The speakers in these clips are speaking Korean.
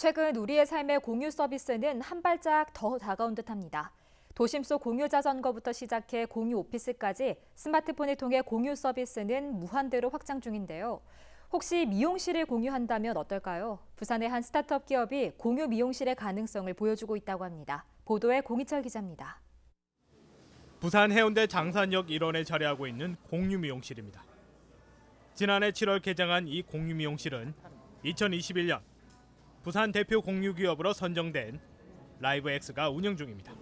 최근 우리의 삶의 공유 서비스는 한 발짝 더 다가온 듯합니다. 도심 속 공유 자전거부터 시작해 공유 오피스까지 스마트폰을 통해 공유 서비스는 무한대로 확장 중인데요. 혹시 미용실을 공유한다면 어떨까요? 부산의 한 스타트업 기업이 공유 미용실의 가능성을 보여주고 있다고 합니다. 보도에 공희철 기자입니다. 부산 해운대 장산역 일원에 자리하고 있는 공유 미용실입니다. 지난해 7월 개장한 이 공유 미용실은 2021년 부산 대표 공유 기업으로 선정된 라이브엑스가 운영 중입니다.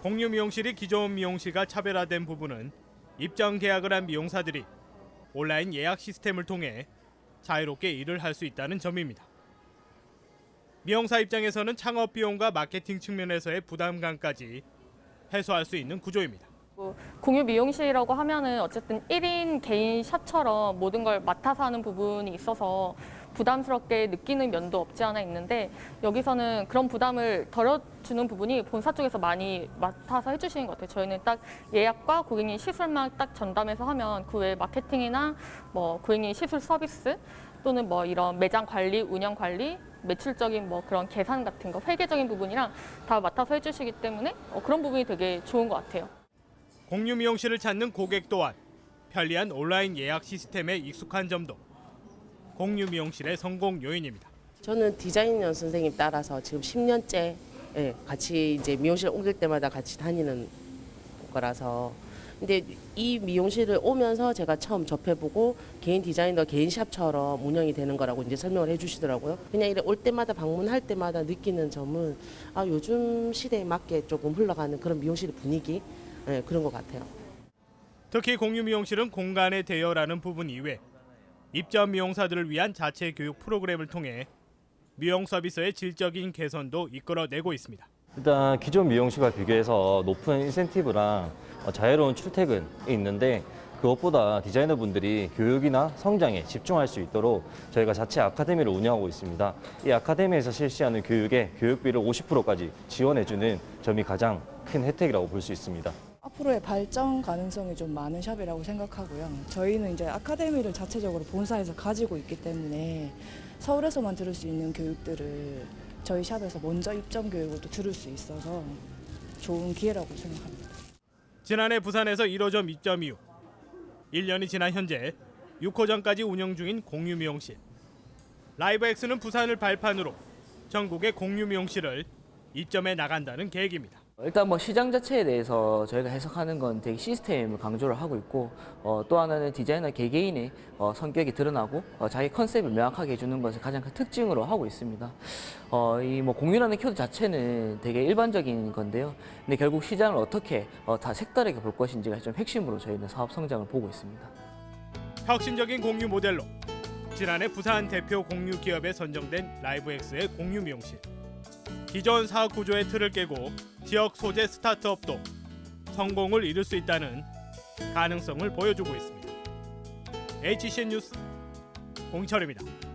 공유 미용실이 기존 미용실과 차별화된 부분은 입점 계약을 한 미용사들이 온라인 예약 시스템을 통해 자유롭게 일을 할 수 있다는 점입니다. 미용사 입장에서는 창업 비용과 마케팅 측면에서의 부담감까지 해소할 수 있는 구조입니다. 뭐 공유 미용실이라고 하면은 어쨌든 1인 개인 샵처럼 모든 걸 맡아서 하는 부분이 있어서 부담스럽게 느끼는 면도 없지 않아 있는데 여기서는 그런 부담을 덜어주는 부분이 본사 쪽에서 많이 맡아서 해주시는 것 같아요. 저희는 딱 예약과 고객님 시술만 딱 전담해서 하면 그 외에 마케팅이나 뭐 고객님 시술 서비스 또는 뭐 이런 매장 관리, 운영 관리, 매출적인 뭐 그런 계산 같은 거, 회계적인 부분이랑 다 맡아서 해주시기 때문에 어, 그런 부분이 되게 좋은 것 같아요. 공유 미용실을 찾는 고객 또한 편리한 온라인 예약 시스템에 익숙한 점도 공유 미용실의 성공 요인입니다. 저는 디자이너 선생님 따라서 지금 10년째 예, 같이 이제 미용실 옮길 때마다 같이 다니는 거라서 근데 이 미용실을 오면서 제가 처음 접해보고 개인 디자이너 개인 샵처럼 운영이 되는 거라고 이제 설명을 해주시더라고요. 그냥 이래 올 때마다 방문할 때마다 느끼는 점은 아 요즘 시대에 맞게 조금 흘러가는 그런 미용실 분위기 예, 그런 것 같아요. 특히 공유 미용실은 공간의 대여라는 부분 이외 입점 미용사들을 위한 자체 교육 프로그램을 통해 미용 서비스의 질적인 개선도 이끌어내고 있습니다. 일단 기존 미용실과 비교해서 높은 인센티브랑 어, 자유로운 출퇴근이 있는데 그것보다 디자이너분들이 교육이나 성장에 집중할 수 있도록 저희가 자체 아카데미를 운영하고 있습니다. 이 아카데미에서 실시하는 교육에 교육비를 50%까지 지원해주는 점이 가장 큰 혜택이라고 볼 수 있습니다. 앞으로의 발전 가능성이 좀 많은 샵이라고 생각하고요. 저희는 이제 아카데미를 자체적으로 본사에서 가지고 있기 때문에 서울에서만 들을 수 있는 교육들을 저희 샵에서 먼저 입점 교육을 또 들을 수 있어서 좋은 기회라고 생각합니다. 지난해 부산에서 1호점 입점 이후 1년이 지난 현재 6호점까지 운영 중인 공유 미용실. 라이브엑스는 부산을 발판으로 전국의 공유 미용실을 입점해 나간다는 계획입니다. 일단 뭐 시장 자체에 대해서 저희가 해석하는 건 되게 시스템을 강조를 하고 있고 어, 또 하나는 디자이너 개개인의 어, 성격이 드러나고 어, 자기 컨셉을 명확하게 해주는 것을 가장 큰 특징으로 하고 있습니다. 어, 이 뭐 공유라는 키워드 자체는 되게 일반적인 건데요. 근데 결국 시장을 어떻게 어, 다 색다르게 볼 것인지가 좀 핵심으로 저희는 사업 성장을 보고 있습니다. 혁신적인 공유 모델로 지난해 부산 대표 공유 기업에 선정된 라이브엑스의 공유 미용실. 기존 사업 구조의 틀을 깨고 지역 소재 스타트업도 성공을 이룰 수 있다는 가능성을 보여주고 있습니다. HCN 뉴스 공철입니다.